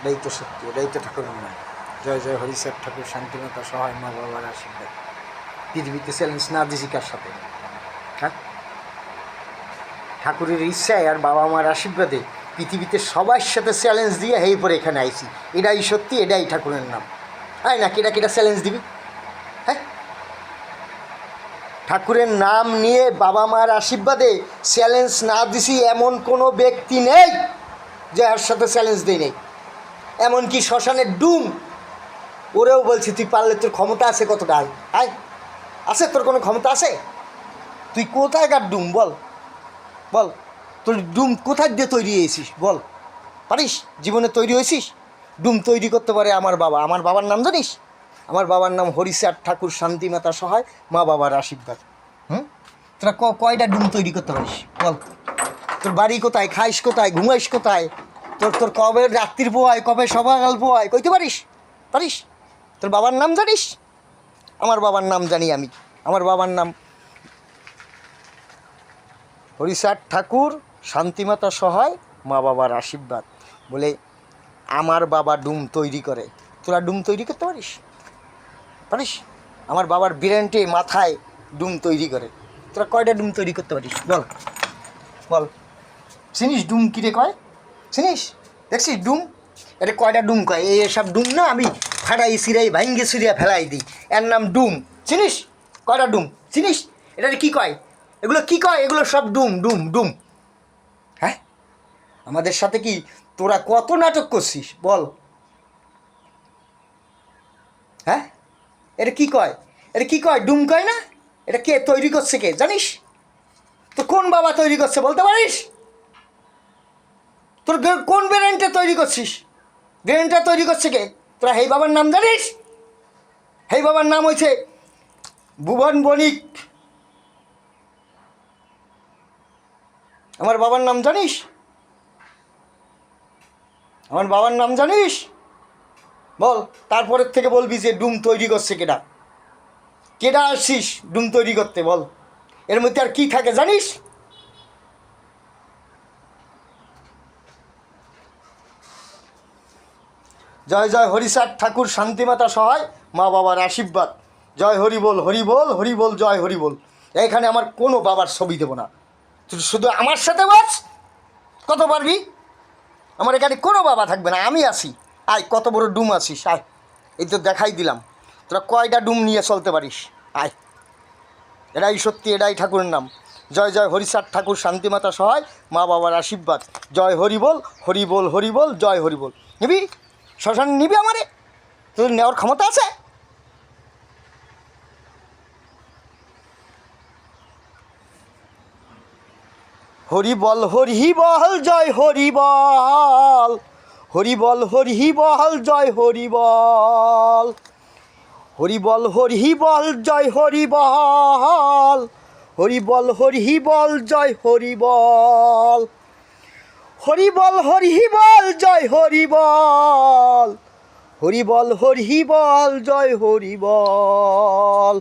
এটাই তো সত্যি এটাই তো ঠাকুরের নাম জয় জয় হরিশ্যার ঠাকুর শান্তিমাতা সহায় মা বাবার আশীর্বাদ। পৃথিবীতে চ্যালেঞ্জ না দিছি কার সাথে? হ্যাঁ? ঠাকুরের ইচ্ছায় আর বাবা মার আশীর্বাদে পৃথিবীতে সবার সাথে চ্যালেঞ্জ দিয়ে হেই পরে এখানে আইছি। এটাই সত্যি, এটাই ঠাকুরের নাম। হ্যাঁ না কেটা কেটা চ্যালেঞ্জ দিবি? হ্যাঁ? ঠাকুরের নাম নিয়ে বাবা মার আশীর্বাদে চ্যালেঞ্জ না দিছি এমন কোনো ব্যক্তি নেই যে আর সাথে চ্যালেঞ্জ দেই নেই। এমনকি শ্মশানের ডুম। ওরেও বলছে, তুই পারলে তোর ক্ষমতা আছে কতটা? আয় আছে তোর কোনো ক্ষমতা আছে? তুই কোথায় কার ডুম? বল বল। তোর ডুম কোথায় দিয়ে তৈরি হয়েছিস? বল। পারিস? জীবনে তৈরি হয়েছিস? ডুম তৈরি করতে পারে আমার বাবা। আমার বাবার নাম জানিস? আমার বাবার নাম হরিচাঁদ ঠাকুর শান্তিমাতা সহায়, মা বাবার আশীর্বাদ। হুম? তোরা কয়টা ডুম তৈরি করতে পারিস? বল। তোর বাড়ি কোথায়? খাইস কোথায়? ঘুমাইস কোথায়? তোর তোর কবে রাত্রির পোয়ায় কবে সকাল পোয়ায় কইতে পারিস? পারিস? তোর বাবার নাম জানিস? আমার বাবার নাম জানি আমি। আমার বাবার নাম হরিচাঁদ ঠাকুর, শান্তিমাতা সহায়, মা বাবার আশীর্বাদ। বলে, আমার বাবা ডুম তৈরি করে। তোরা ডুম তৈরি করতে পারিস? পারিস? আমার বাবার ব্রেনটে মাথায় ডুম তৈরি করে। তোরা কয়টা ডুম তৈরি করতে পারিস? বল। বল। চিনিস ডুম কিরে কয়? চিনিস দেখছিস ডুম? এটা কয়টা ডুম কয়? এই সব ডুম না আমি ফাটাই সিরাই ভাঙ্গে সিরিয়া ফেলাই দিই। এর নাম ডুম। চিনিস কয়টা ডুম? চিনিস এটা কি কয়? এগুলো কি কয়? এগুলো সব ডুম ডুম ডুম। হ্যাঁ? আমাদের সাথে কি তোরা কত নাটক করছিস? বল। হ্যাঁ? এটা কি কয়? এটা কি কয়? ডুম কয় না? এটা কে তৈরি করছে কে? জানিস? তো কোন বাবা তৈরি করছে বলতে পারিস? তোর কোন ব্রেনটা তৈরি করছিস? ব্রেনটা তৈরি করছে কে? তোরা হেই বাবার নাম জানিস? হেই বাবার নাম হয়েছে ভুবন বণিক। আমার বাবার নাম জানিস? আমার বাবার নাম জানিস? বল, তারপরের থেকে বলবি যে ডুম তৈরি করছে কেডা? কেডা আসছিস ডুম তৈরি করতে বল। এর মধ্যে আর কি থাকে জানিস? জয় জয় হরিচাঁদ ঠাকুর শান্তিমাতা সহায়, মা বাবার আশীর্বাদ। জয় হরি বল হরি বল হরি বল, জয় হরি বল। এখানে আমার কোনো বাবার ছবি দেবো না। তুই শুধু আমার সাথে বাস? কত পারবি? আমার এখানে কোনো বাবা থাকবে না, আমি আসি আয়, কত বড় ডুম আসিস আয়। এই তো দেখাই দিলাম। তোরা কয়টা ডুম নিয়ে চলতে পারিস? আয়। এটাই সত্যি, এটাই ঠাকুরের নাম। জয় জয় হরিচাঁদ ঠাকুর শান্তিমাতা সহায়, মা বাবার আশীর্বাদ। জয় হরি বল হরি বল হরি বল, জয় হরি বল। নিবি? শ্মশান নিবি আমারে? তোর নেওয়ার ক্ষমতা আছে? হরি বল হরি বল, জয় হরি বল। হরি বল হরি বল, জয় হরি বল। হরি বল হরি বল, জয় হরি বল। হরি বল হরি বল, জয় হরি বল। হরি বল হরি বল জয় হরি বল হরি বল হরি বল জয় হরি বল